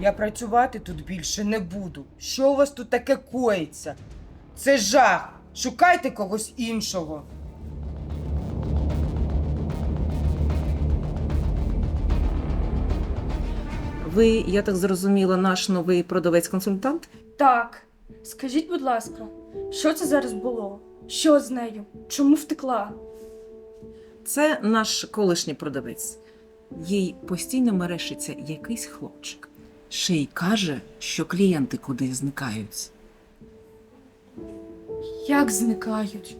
Я працювати тут більше не буду. Що у вас тут таке коїться? Це жах. Шукайте когось іншого. Ви, я так зрозуміла, наш новий продавець-консультант? Так, скажіть, будь ласка, що це зараз було? Що з нею? Чому втекла? Це наш колишній продавець. Їй постійно мерещиться якийсь хлопчик. Ще й каже, що клієнти куди зникають. Як зникають?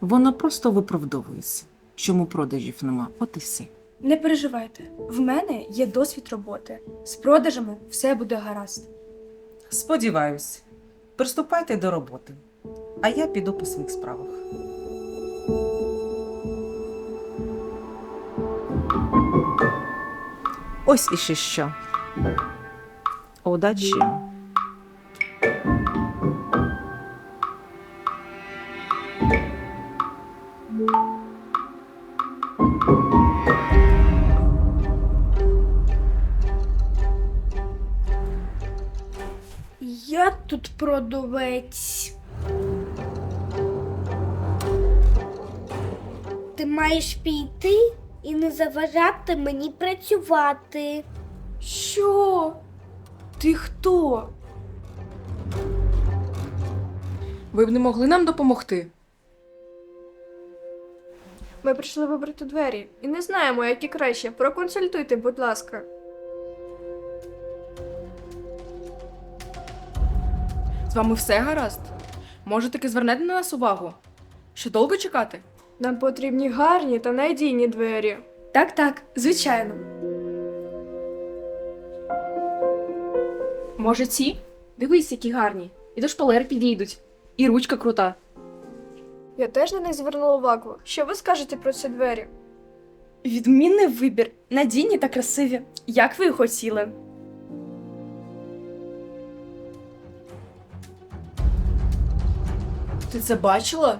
Вона просто виправдовується. Чому продажів нема? От і все. Не переживайте, в мене є досвід роботи. З продажами все буде гаразд. Сподіваюсь, приступайте до роботи, а я піду по своїх справах. Ось іще що. Удачі. Я тут продавець. Ти маєш піти і не заважати мені працювати. Що? Ти хто? Ви б не могли нам допомогти? Ми прийшли вибрати двері і не знаємо, які краще. Проконсультуйте, будь ласка. З вами все гаразд? Може, таки звернете на нас увагу? Ще довго чекати? Нам потрібні гарні та надійні двері. Так, так, звичайно. Може, ці? Дивись, які гарні. І до шпалер підійдуть. І ручка крута. Я теж на них звернула увагу. Що ви скажете про ці двері? Відмінний вибір, надійні та красиві, як ви і хотіли. Ти це бачила?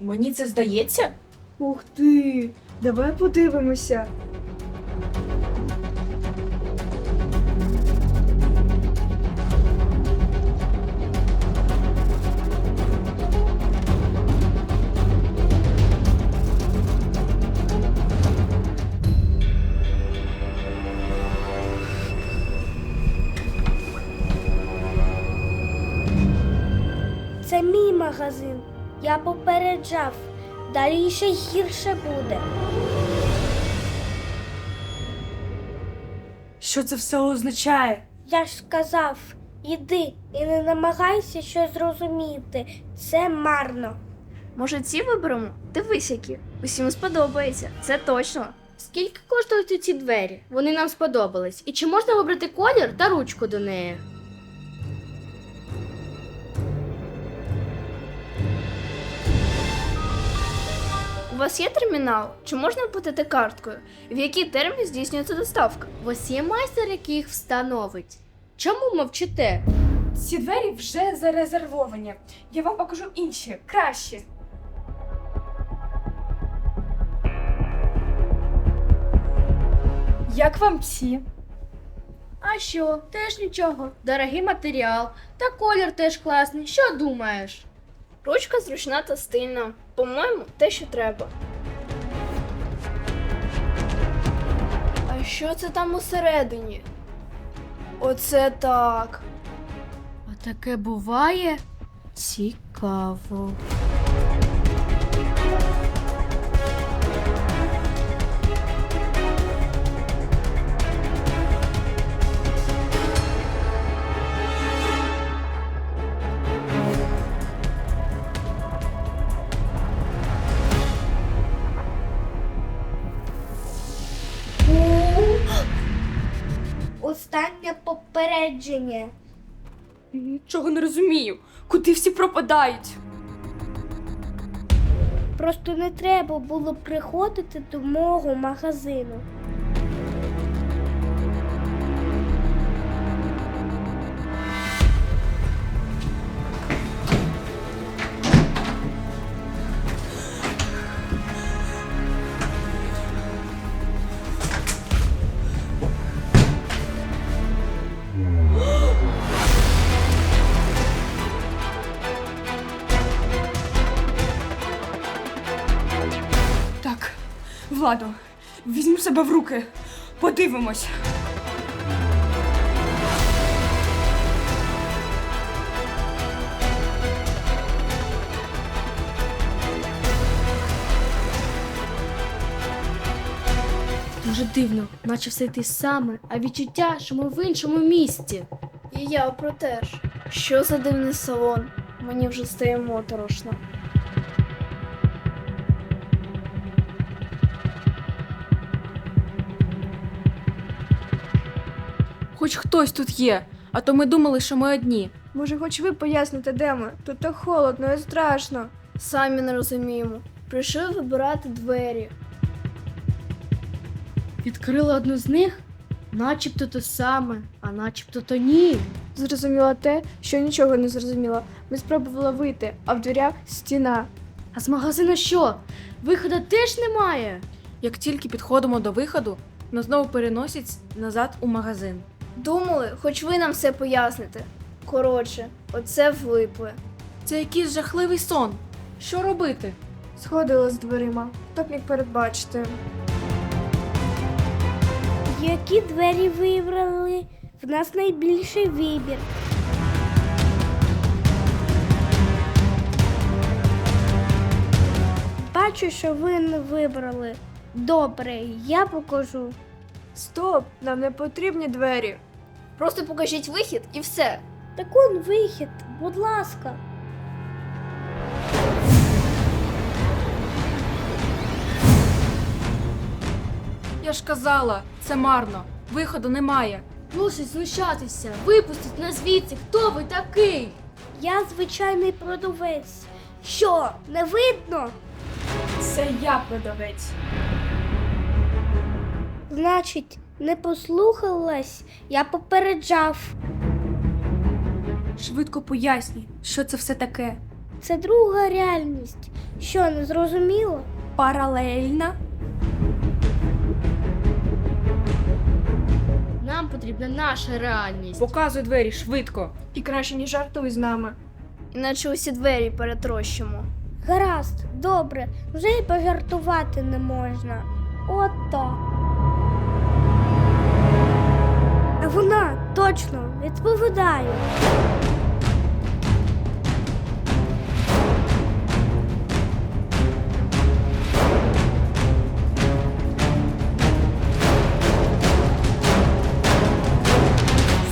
Мені це здається? Ух ти! Давай подивимося. Це мій магазин. Я попереджав. Далі ще гірше буде. Що це все означає? Я ж сказав, іди і не намагайся щось зрозуміти. Це марно. Може, ці виберемо? Дивись, які. Усім сподобається, це точно. Скільки коштують ці двері? Вони нам сподобались. І чи можна вибрати колір та ручку до неї? Вас є термінал? Чи можна оплатити карткою? В який термін здійснюється доставка? У вас є майстер, який їх встановить. Чому мовчите? Ці двері вже зарезервовані. Я вам покажу інші, кращі. Як вам ці? А що, теж нічого. Дорогий матеріал. Та колір теж класний. Що думаєш? Ручка зручна та стильна. По-моєму, те, що треба. А що це там усередині? Оце так. А таке буває? Цікаво. Останнє попередження. Нічого не розумію. Куди всі пропадають? Просто не треба було приходити до мого магазину. Себе в руки. Подивимось. Дуже дивно, наче все те саме, а відчуття, що ми в іншому місті. І я про те ж. Що за дивний салон? Мені вже стає моторошно. Хоч хтось тут є, а то ми думали, що ми одні. Може, хоч ви поясните, де ми? Тут так холодно і страшно. Самі не розуміємо. Прийшли вибирати двері. Відкрили одну з них, начебто то саме, а начебто то ні. Зрозуміла те, що нічого не зрозуміла. Ми спробували вийти, а в дверях стіна. А з магазину що? Виходу теж немає. Як тільки підходимо до виходу, нас знову переносять назад у магазин. Думали, хоч ви нам все поясните. Коротше, оце влипли. Це якийсь жахливий сон. Що робити? Сходила з дверима. Хто б міг передбачити? Які двері вибрали? В нас найбільший вибір. Бачу, що ви не вибрали. Добре, я покажу. Стоп! Нам не потрібні двері. Просто покажіть вихід і все. Так он вихід, будь ласка. Я ж казала, це марно. Виходу немає. Мусить знущатися, випустіть нас звідси, хто ви такий? Я звичайний продавець. Що, не видно? Це я продавець. Значить, не послухалась, я попереджав. Швидко пояснюй, що це все таке. Це друга реальність. Що, не зрозуміло? Паралельна. Нам потрібна наша реальність. Показуй двері швидко. І краще не жартуй з нами. Іначе усі двері перетрощимо. Гаразд, добре, вже й пожартувати не можна. Ото. Точно відповідає.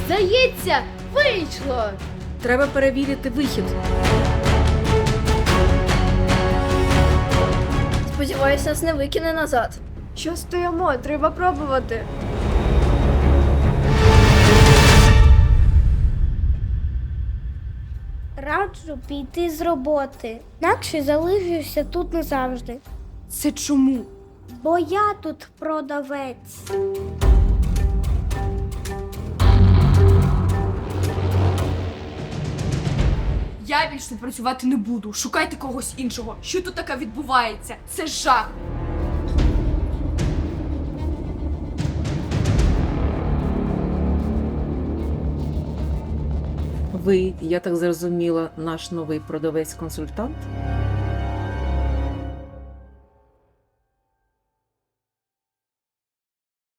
Здається, вийшло! Треба перевірити вихід. Сподіваюся, нас не викине назад. Що стоїмо? Треба пробувати. Раджу піти з роботи. Інакше залишуся тут назавжди. Це чому? Бо я тут продавець. Я більше працювати не буду. Шукайте когось іншого. Що тут таке відбувається? Це жах. Ви, я так зрозуміла, наш новий продавець-консультант?